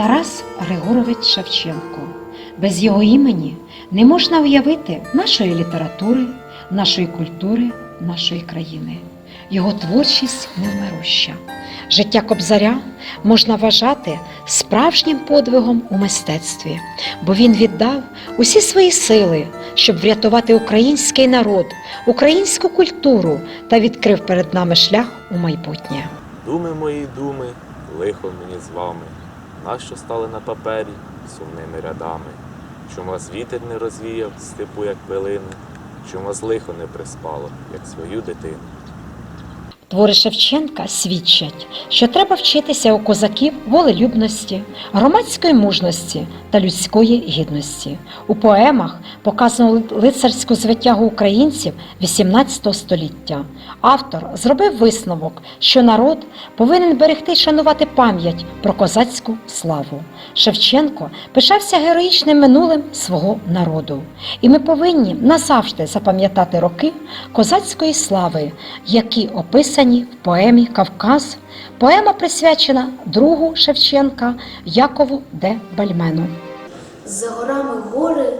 Тарас Григорович Шевченко. Без його імені не можна уявити нашої літератури, нашої культури, нашої країни. Його творчість невмируща. Життя Кобзаря можна вважати справжнім подвигом у мистецтві, бо він віддав усі свої сили, щоб врятувати український народ, українську культуру та відкрив перед нами шлях у майбутнє. Думи мої думи, лихо мені з вами, нащо стали на папері сумними рядами, чом вас вітер не розвіяв степу, як пилини, чом вас лихо не приспало, як свою дитину. Твори Шевченка свідчать, що треба вчитися у козаків волелюбності, громадської мужності та людської гідності. У поемах показано лицарську звитягу українців XVIII століття. Автор зробив висновок, що народ повинен берегти й шанувати пам'ять про козацьку славу. Шевченко пишався героїчним минулим свого народу, і ми повинні назавжди запам'ятати роки козацької слави, які описані в поемі Кавказ. Поема присвячена другу Шевченка Якову Де Бальмену. За горами гори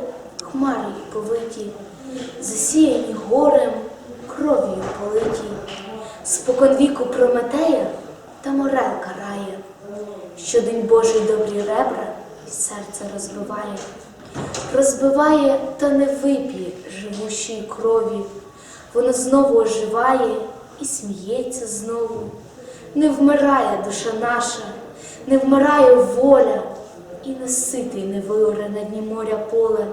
хмари повиті, засіяні горем, кров'ю политі. Споконвіку Прометея та морел карає, щодень Божий добрі ребра і серце розбиває, розбиває та не вип'є живущої крові, воно знову оживає і сміється знову. Не вмирає душа наша, не вмирає воля, і не ситий не виоре на дні моря поле,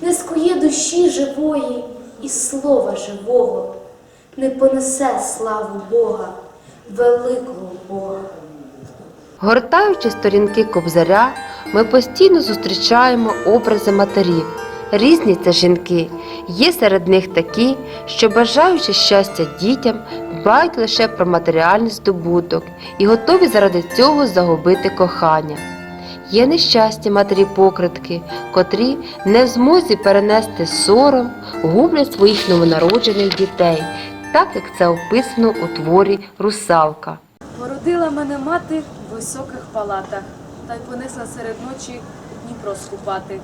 не скує душі живої і слова живого, не понесе славу Бога, великого Бога. Гортаючи сторінки кобзаря, ми постійно зустрічаємо образи матерів. Різні це жінки. Є серед них такі, що, бажаючи щастя дітям, дбають лише про матеріальний здобуток і готові заради цього загубити кохання. Є нещасті матері покритки, котрі не в змозі перенести сором, гублять своїх новонароджених дітей, так як це описано у творі Русалка. Породила мене мати в високих палатах, та й понесла серед ночі Дніпро скупати.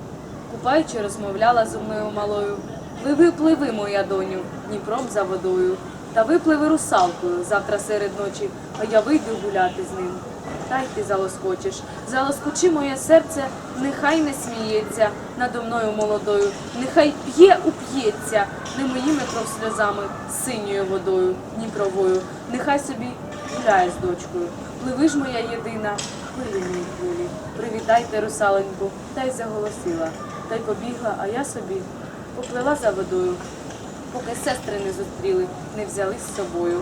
Купаючи, розмовляла зо мною малою. Пливи, пливи, моя доню, Дніпром за водою. Та випливи русалкою завтра серед ночі, а я вийду гуляти з ним. Та й ти залоскочиш. Залоскочи моє серце, нехай не сміється надо мною молодою, нехай п'є, уп'ється, не моїми кров сльозами, синьою водою, Дніпровою, нехай собі гуляє з дочкою. Пливи ж моя єдина, хвилі мій хвилі. Привітайте, русаленьку, та й заголосила. Та й побігла, а я собі поплила за водою, поки сестри не зустріли, не взяли з собою.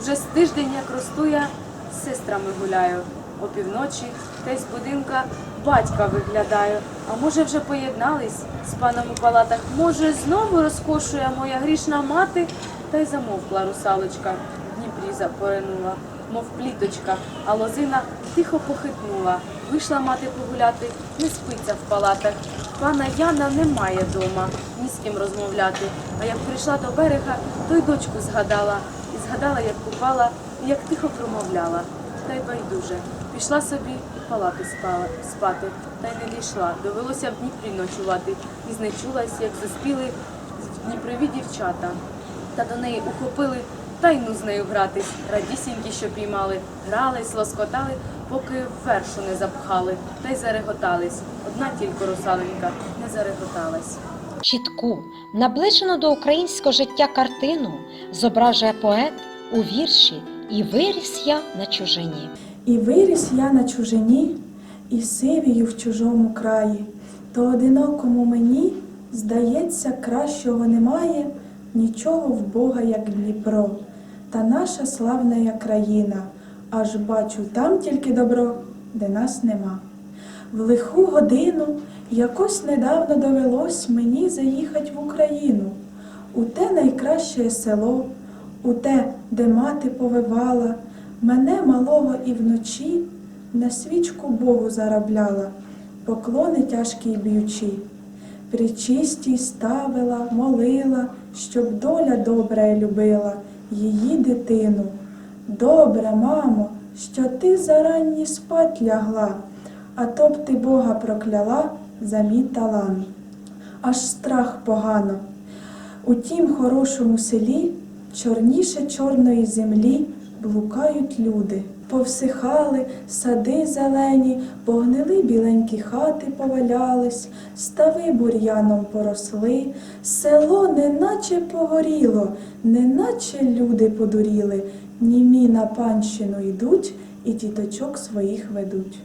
Уже з тиждень, як росту я, з сестрами гуляю. Опівночі з будинка батька виглядаю. А може вже поєднались з паном у палатах? Може, знову розкошує моя грішна мати? Та й замовкла русалочка, в Дніпрі запоринула, мов пліточка, а лозина тихо похитнула. Вийшла мати погуляти, не спиться в палатах. Пана Яна немає дома, ні з ким розмовляти. А як прийшла до берега, то й дочку згадала. І згадала, як купала, і як тихо промовляла. Та й байдуже. Пішла собі і палати спала, спати, та й не дійшла. Довелося в Дніпрі ночувати. І знечулась, як заспіли в Дніпрові дівчата. Та до неї ухопили, та й ну з нею гратись. Радісінькі, що піймали, грались, лоскотали, поки вершу не запхали, та й зареготались. Одна тільки русаленька не зареготалась. Чітку, наближену до українського життя картину зображує поет у вірші І виріс я на чужині. І виріс я на чужині, і сивію в чужому краї, то одинокому мені, здається, кращого немає, нічого в Бога, як Дніпро, та наша славна країна, аж бачу там тільки добро, де нас нема. В лиху годину якось недавно довелось мені заїхать в Україну, у те найкраще село, у те, де мати повивала, мене малого і вночі на свічку Богу заробляла, поклони тяжкі й б'ючи. Причистій ставила, молила, щоб доля добра любила її дитину. Добре, мамо, що ти заранні спать лягла, а то б ти Бога прокляла за мій талант. Аж страх погано. У тім хорошому селі чорніше чорної землі блукають люди. Повсихали сади зелені, погнили біленькі хати повалялись, стави бур'яном поросли, село неначе погоріло, неначе люди подуріли, німі на панщину йдуть і діточок своїх ведуть.